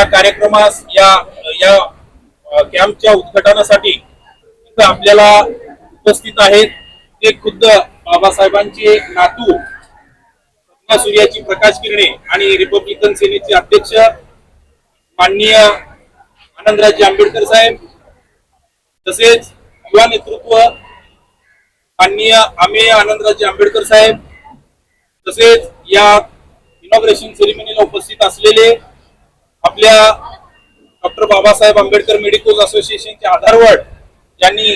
या कार्यक्रमास या या कॅम्पच्या उद्घाटनासाठी इथं आपल्याला उपस्थित आहेत ते खुद्द बाबासाहेबांचे नातू सूर्याची प्रकाश किरणे आणि रिपब्लिकन सेनेचे अध्यक्ष माननीय आनंदराजे आंबेडकर साहेब तसेच युवा नेतृत्व माननीय आमेय आनंदराजे आंबेडकर साहेब तसेच या इनॉग्रेशन सेरेमनीला उपस्थित असलेले आपल्या डॉक्टर बाबासाहेब आंबेडकर मेडिकल असोसिएशनचे आधारवाड यांनी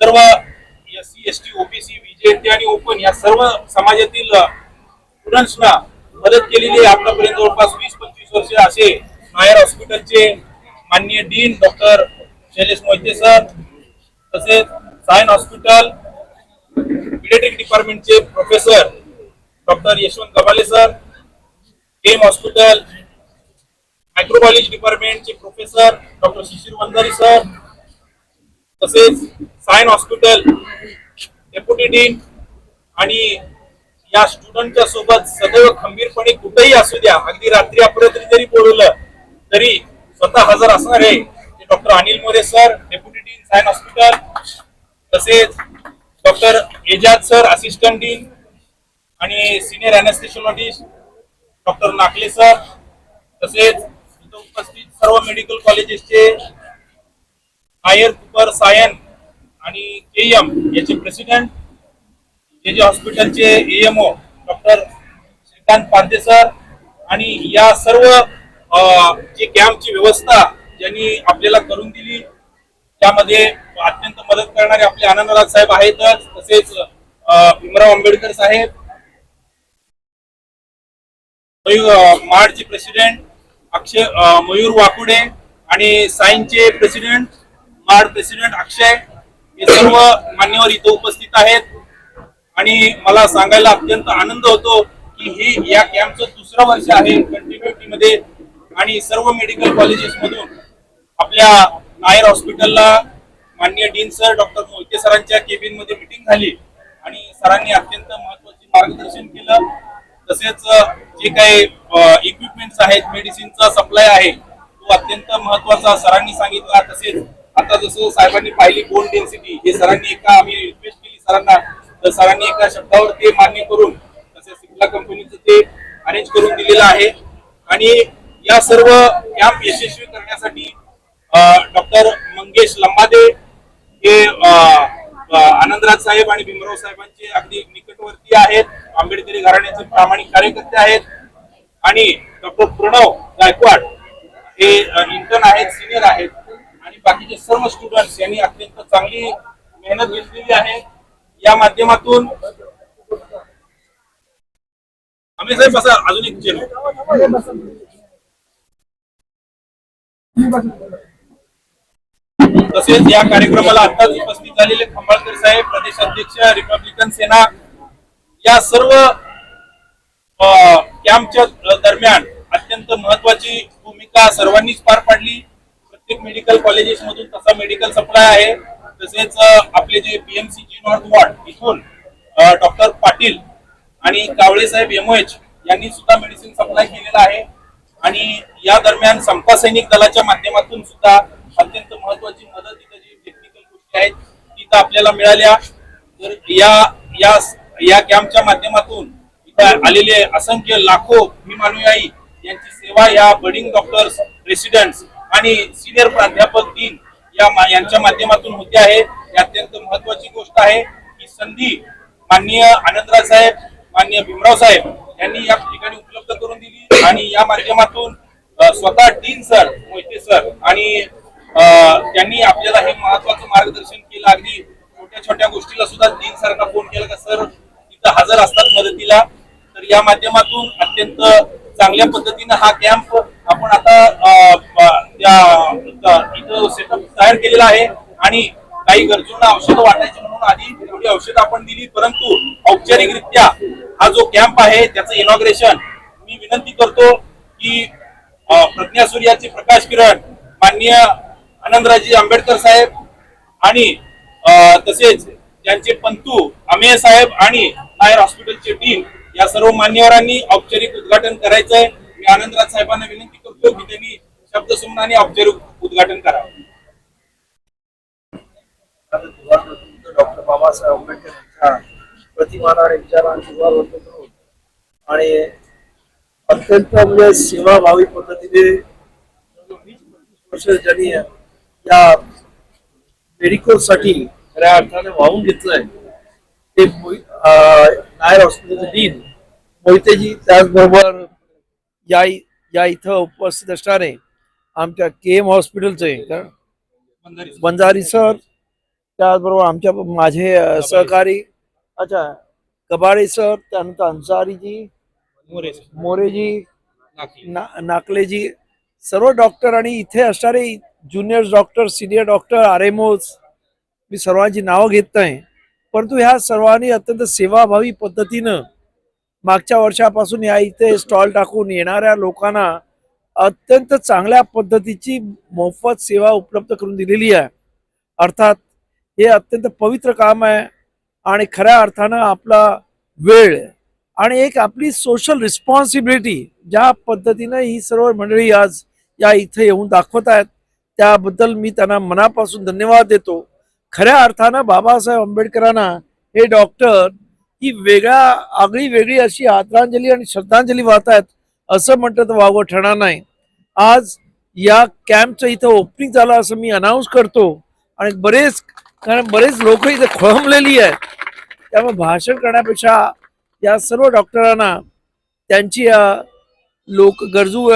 सर्व S C S T OBC BJP आणि ओपन या सर्व समाजातील स्टुडंट्सना मदत केलेली आहे. आतापर्यंत जवळपास वीस पंचवीस वर्ष असे नायर हॉस्पिटलचे माननीय dean doctor Shailesh Mohite sir तसेच Sion hospital पिडेट्रिक डिपार्टमेंटचे professor doctor Yashwant Gabale sir M hospital microbiology डिपार्टमेंटचे professor doctor Shishir Vanjari sir तसेच सायन हॉस्पिटल डेप्युटी डीन आणि या स्टुडंटच्या सोबत सदैव खंबीरपणे कुठेही असू द्या अगदी रात्री अपरात्री जरी बोलवलं तरी स्वतः हजर असणारे doctor Anil More sir deputy dean Sion hospital तसेच doctor Ejaz sir assistant dean आणि senior anaesthesiologist doctor Nakle sir तसेच इथं उपस्थित सर्व मेडिकल कॉलेजेसचे आयर कुपर सायन आणि केएम याचे प्रेसिडेंट जे जे हॉस्पिटलचे AMO doctor Shrikant Pande sir आणि या सर्व जी कॅम्पची व्यवस्था ज्यांनी आपल्याला करून दिली त्यामध्ये अत्यंत मदत करणारे आपले आनंदराज साहेब आहेतच तसेच भीमराव आंबेडकर साहेब माडचे प्रेसिडेंट अक्षय मयूर वाकुडे आणि सायन्सचे प्रेसिडेंट माड प्रेसिडेंट अक्षय हे सर्व मान्यवर इथं उपस्थित आहेत. आणि मला सांगायला अत्यंत आनंद होतो की हे या कॅम्पचं दुसरं वर्ष आहे कंटिन्युटीमध्ये आणि सर्व मेडिकल कॉलेजेस मधून आपल्या नायर हॉस्पिटलला माननीय डीन सर डॉक्टर मोहिते सरांच्या केबिनमध्ये मिटिंग झाली. आणि सरांनी अत्यंत महत्त्वाचे मार्गदर्शन केलं. तसेच जे काही इक्विपमेंट्स आहेत मेडिसिनचा सप्लाय आहे. तो अत्यंत महत्त्वाचा सरांनी सांगितला. तसेच आता जसं साहेबांनी पाहिली बोन डेन्सिटी हे सरांनी एका आम्ही रिक्वेस्ट केली सरांना. तर सरांनी एका शब्दावर ते मान्य करून तसेच सिप्ला कंपनीचं ते अरेंज करून दिलेलं आहे. आणि या सर्व कॅम्प यशस्वी करण्यासाठी डॉक्टर मंगेश लंबादे हे आनंदराज साहेब आणि भीमराव साहेबांचे अगदी निकटवर्ती आहेत. आंबेडकरी घराण्याचे प्रामाणिक कार्यकर्ते आहेत. आणि डॉक्टर प्रणव गायकवाड हे इंटर्न आहेत सिनियर आहेत. आणि बाकीचे सर्व स्टुडंट्स यांनी अत्यंत चांगली मेहनत घेतलेली आहे. या माध्यमातून आम्ही साहेब बसा अजून एक चेलो तसेच या कार्यक्रमाला आताच उपस्थित झालेले खंबाळकर साहेब प्रदेश अध्यक्ष रिपब्लिकन सेना या सर्व कॅम्पच्या दरम्यान अत्यंत महत्वाची भूमिका सर्वांनीच पार पाडली. प्रत्येक मेडिकल कॉलेजेस मधून तसा मेडिकल सप्लाय आहे. तसेच आपले जे पीएमसी जी नॉर्थ वॉर्ड इथून डॉक्टर पाटील आणि कावळे साहेब एमओएच यांनी सुद्धा मेडिसिन सप्लाय केलेला आहे. आणि या दरम्यान समता सैनिक दलाच्या माध्यमातून सुद्धा अत्यंत महत्वाची मदत इथं जी टेक्निकल गोष्टी आहेत तिथं आपल्याला मिळाल्या. तर या या या कॅम्पच्या माध्यमातून इथं आलेले असंख्य लाखो भीमानुयायी किंवा या बडिंग डॉक्टर्स रेसिडेंट्स आणि सिनियर प्राध्यापक दिन या यांच्या माध्यमातून होते आहे. ही अत्यंत महत्वाची गोष्ट आहे. ही संधी माननीय आनंदराज साहेब माननीय भीमराव साहेब यांनी या ठिकाणी उपलब्ध करून दिली आणि या माध्यमातून स्वतः डीन सर मोहिते सर आणि त्यांनी आपल्याला हे महत्वाचं मार्गदर्शन केलं. अगदी छोट्या छोट्या गोष्टीला सुद्धा डीन सरना फोन केला का सर तिथं हजर असतात मदतीला. तर या माध्यमातून अत्यंत चांगल्या पद्धतीनं हा कॅम्प आपण आता इथं सेटअप तयार केलेला आहे. आणि काही गरजूंना औषधं वाटायची म्हणून आधी थोडी औषधं आपण दिली परंतु औपचारिकरित्या हा जो कॅम्प आहे त्याचं इनॉग्रेशन मी विनंती करतो की प्रज्ञा सूर्याचे प्रकाश किरण माननीय आनंदराजी आंबेडकर साहेब आणि तसेच त्यांचे पंतू अमेय साहेब आणि नायर हॉस्पिटलचे टीम या सर्व मान्यवरांनी औपचारिक उद्घाटन करायचंय. मी आनंदराज साहेबांना विनंती करतो की त्यांनी शब्दसुमनाने औपचारिक उद्घाटन करावं. डॉक्टर बाबासाहेब आंबेडकर यांच्या प्रतिमाना आणि विचारांची आणि अत्यंत म्हणजे सेवाभावी पद्धतीने वर्ष ज्यांनी या मेडिकलसाठी खऱ्या अर्थाने वाहून घेतलंय ते नायर हॉस्पिटलचे डीन मोहितेजी त्याचबरोबर या या इथं उपस्थित असणारे आमच्या के एम हॉस्पिटलचे बंजारी सर त्याचबरोबर आमच्या माझे सहकारी अच्छा कबाडे सर त्यानंतर अन्सारीजी मोरेजी ना नाकलेजी सर्व डॉक्टर आणि इथे असणारे junior doctor senior doctor R M मी सर्वांची नावं घेत नाही. परंतु ह्या सर्वांनी अत्यंत सेवाभावी पद्धतीनं मागच्या वर्षापासून या इथे स्टॉल टाकून येणाऱ्या लोकांना अत्यंत चांगल्या पद्धतीची मोफत सेवा उपलब्ध करून दिलेली आहे. अर्थात हे अत्यंत पवित्र काम आहे आणि खऱ्या अर्थानं आपला वेळ आणि एक आपली सोशल रिस्पॉन्सिबिलिटी ज्या पद्धतीनं ही सर्व मंडळी आज या इथे येऊन दाखवत आहेत त्याबद्दल मी त्यांना मनापासून धन्यवाद देतो. खऱ्या अर्थानं बाबासाहेब आंबेडकरांना हे डॉक्टर ही वेगळ्या आगळी वेगळी अशी आदरांजली आणि श्रद्धांजली वाहत आहेत असं म्हटलं तर वावं ठरणार नाही. आज या कॅम्पचं इथं ओपनिंग झालं असं मी अनाऊन्स करतो आणि बरेच कारण बरेच लोक इथे खोळंबलेली आहेत. त्यामुळे भाषण करण्यापेक्षा या सर्व डॉक्टरांना त्यांची लोक गरजू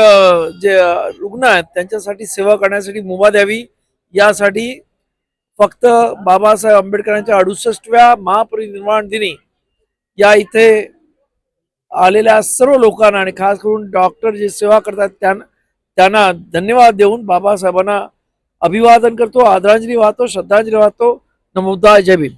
जे रुग्ण आहेत त्यांच्यासाठी सेवा करण्यासाठी मुभा द्यावी यासाठी फक्त बाबासाहेब आंबेडकरांच्या अडुसष्टव्या महापरिनिर्वाण दिनी या इथे आलेल्या सर्व लोकांना आणि खास करून डॉक्टर जे सेवा करतात त्यांना त्यांना धन्यवाद देऊन बाबासाहेबांना अभिवादन करतो आदरांजली वाहतो श्रद्धांजली वाहतो. नमोदा जय भीम.